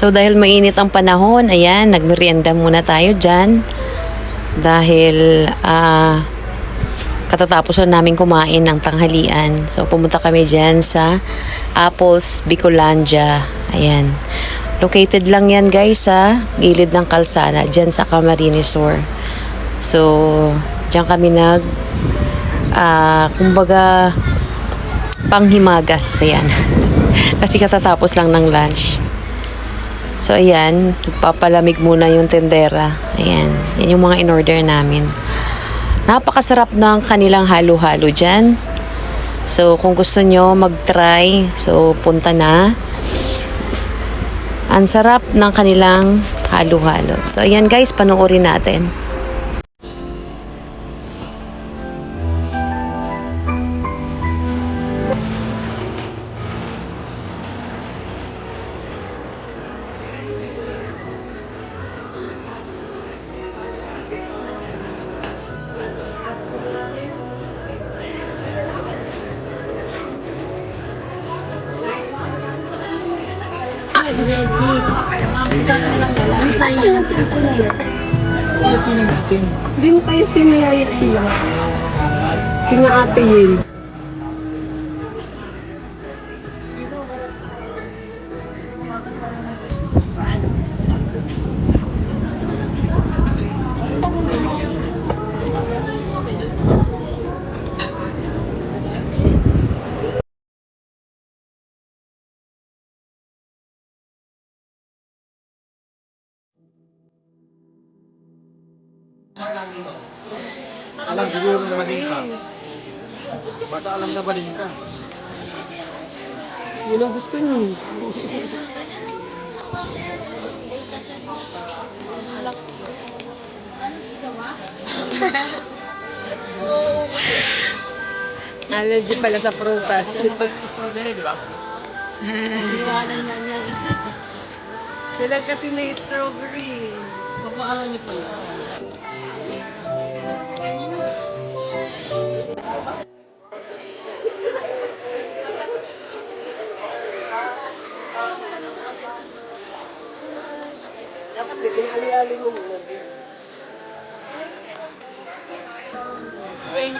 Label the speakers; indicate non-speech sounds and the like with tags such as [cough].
Speaker 1: So dahil mainit ang panahon, ayan, nagmerienda muna tayo dyan. Dahil ah katatapos lang namin kumain ng tanghalian. So pumunta kami dyan sa Apples Bicolandia. Ayan. Located lang yan guys sa gilid ng kalsada, dyan sa Camarines Sur. So, dyan kami nag, ah kumbaga, panghimagas. Ayan. [laughs] Kasi katatapos lang ng lunch. So, ayan. Papalamig muna yung tendera. Ayan. Yan yung mga in-order namin. Napakasarap ng kanilang halo-halo dyan. So, kung gusto nyo mag-try, so punta na. Ang sarap ng kanilang halo-halo. So, ayan guys, panoorin natin.
Speaker 2: Hindi mo kayo sinayaya sila. Kinaate yun.
Speaker 3: Alam siguro na maling ka. Basta alam na maling ka.
Speaker 2: Yun ang gusto niyo. Allergy pala sa prutas.
Speaker 3: Strawberry, di ba?
Speaker 2: Sila kasi may strawberry. Kapaalan niyo pala. May pinali-ali mo muna.
Speaker 3: Ang